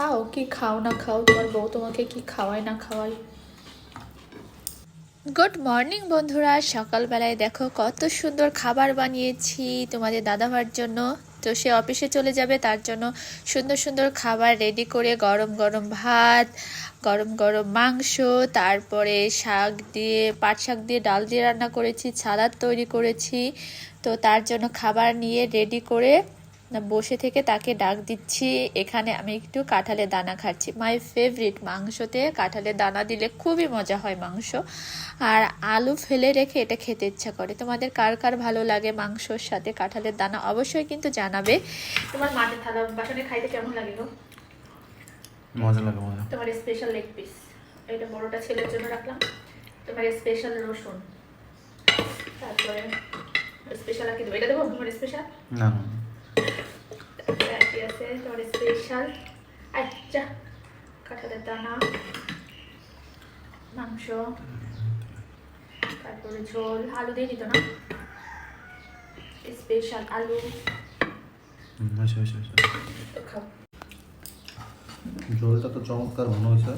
খাও, কি খাও না খাও? তোমার বউ তোমাকে কি খাওয়ায় না খাওয়ায়? গুড মর্নিং বন্ধুরা। সকালবেলায় দেখো কত সুন্দর খাবার বানিয়েছি তোমাদের দাদাভার জন্য। তো সে অফিসে চলে যাবে, তার জন্য সুন্দর সুন্দর খাবার রেডি করে গরম গরম ভাত, গরম গরম মাংস, তারপরে শাক দিয়ে, পাট শাক দিয়ে ডাল দিয়ে রান্না করেছি, সালাদ তৈরি করেছি। তো তার জন্য খাবার নিয়ে রেডি করে বসে থেকে তাকে ডাক দিচ্ছি এখানে আমি একটু কাঁঠালের দানা খাচ্ছি। মাই ফেভারিট মাংসতে কাঁঠালের দানা দিলে খুবই মজা হয় মাংস। আর আলু ফেলে রেখে এটা খেতে ইচ্ছা করে। তোমাদের কার কার ভালো লাগে মাংসর সাথে কাঁঠালের দানা অবশ্যই কিন্তু জানাবে। তোমার মাঠে থালা বাসনে খাইতে কেমন লাগে গো? মজা লাগে মজা। তোমার স্পেশাল লেগ পিস এটা বড়টা ছেলের জন্য রাখলাম। তোমার স্পেশাল রসুন। তারপরে স্পেশাল আর কি দেবো? এটা দেবো তোমার স্পেশাল না। আছে? স্পেশাল আচ্ছা কাঁঠালের দানা মাংস তারপরে ঝোল আলু দিয়ে দিত না? স্পেশাল আলু। হুম, হয়েছে হয়েছে হয়েছে তো খাও। ঝোলটা তো চমৎকার মনে হয়েছে।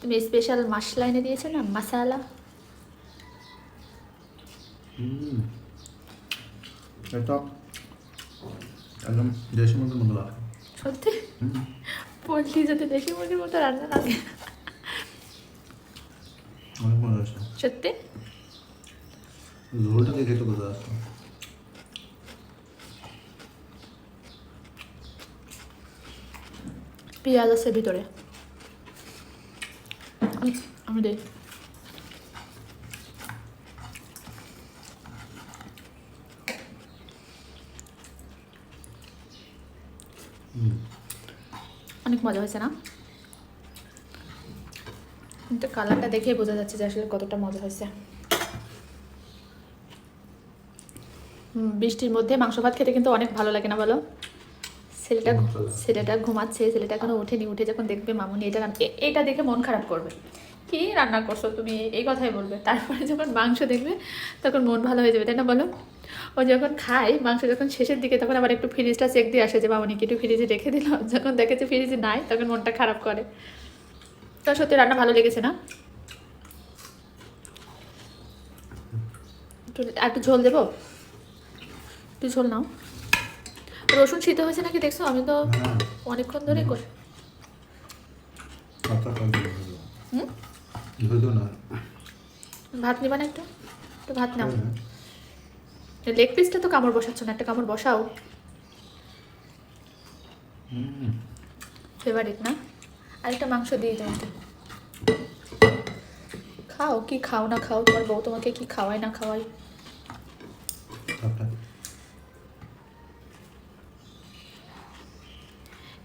তুমি স্পেশাল মশলা এনে দিয়েছ না? মশালা হুম। এটা একদম দেশি মুরগির মতো লাগে। সত্যি? পোলট্রি যাতে দেশি মুরগির মতো রান্না লাগে অনেক মজা সত্যি? ঝোলটা দিয়ে খেতে বোঝা পেঁয়াজ আছে ভিতরে। আমি- আমি অনেক মজা হয়েছে না? কিন্তু কালারটা দেখে বোঝা যাচ্ছে যে আসলে কতটা মজা হয়েছে। বৃষ্টির মধ্যে মাংস ভাত খেতে কিন্তু অনেক ভালো লাগে না বলো? ছেলেটা। ছেলেটা ঘুমাচ্ছে ছেলেটা এখনও উঠেনি উঠে যখন দেখবে মামুনি এটা এটা দেখে মন খারাপ করবে। কি রান্না করছ তুমি? এই কথাই বলবে। তারপরে যখন মাংস দেখবে তখন মন ভালো হয়ে যাবে তাই না বলো? ও যখন খায় মাংস যখন শেষের দিকে তখন আবার একটু ফ্রিজটা চেক দিয়ে আসে যে মামুনি কি একটু ফ্রিজে রেখে দিল। যখন দেখে যে ফ্রিজে নাই তখন মনটা খারাপ করে। তো সত্যি রান্না ভালো লেগেছে না? একটু একটু ঝোল দেবো? একটু ঝোল নাও। রসুন সিদ্ধ হয়েছে নাকি দেখছ? আমি তো হ্যাঁ অনেকক্ষণ ধরে করি। হুম? ভাত নিবা না একটু? একটু ভাত নাও। হ্যাঁ। লেগ পিসটা তো কামড় বসাচ্ছ না একটা কামড় বসাও। ফেভারিট না? আরেকটা মাংস দিয়ে দাও খাও কি খাও না খাও তোমার বউ তোমাকে কি খাওয়ায় না খাওয়ায়? আচ্ছা।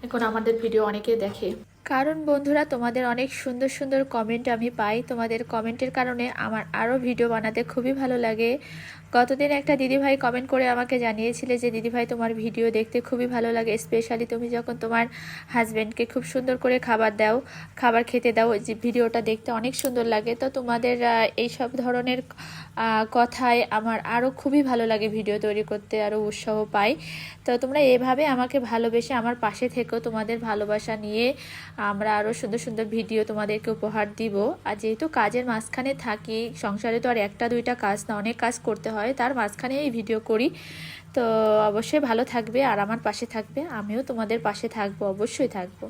এখন আমাদের ভিডিও অনেকে দেখে। কারণ বন্ধুরা তোমাদের অনেক সুন্দর সুন্দর কমেন্ট আমি পাই। তোমাদের কমেন্টের কারণে আমার আরও ভিডিও বানাতে খুবই ভালো লাগে। গতদিন একটা দিদিভাই কমেন্ট করে আমাকে জানিয়েছিলে যে, দিদিভাই, তোমার ভিডিও দেখতে খুবই ভালো লাগে স্পেশালি তুমি যখন তোমার হাজব্যান্ডকে খুব সুন্দর করে খাবার দাও, খাবার খেতে দাও, যে ভিডিওটা দেখতে অনেক সুন্দর লাগে। তো তোমাদের এই সব ধরনের কথায় আমার আরও খুবই ভালো লাগে ভিডিও তৈরি করতে আরও উৎসাহ পাই। তো তোমরা এভাবে আমাকে ভালোবেসে আমার পাশে থেকেও তোমাদের ভালোবাসা নিয়ে আমরা আরও সুন্দর সুন্দর ভিডিও তোমাদেরকে উপহার দিব। আর যেহেতু কাজের মাঝখানে থাকি, সংসারে তো আর একটা দুইটা কাজ না, অনেক কাজ করতে হয়, তার মাঝখানে এই ভিডিও করি। তো অবশ্যই ভালো থাকবে আর আমার পাশে থাকবে। আমিও তোমাদের পাশে থাকব, অবশ্যই থাকব।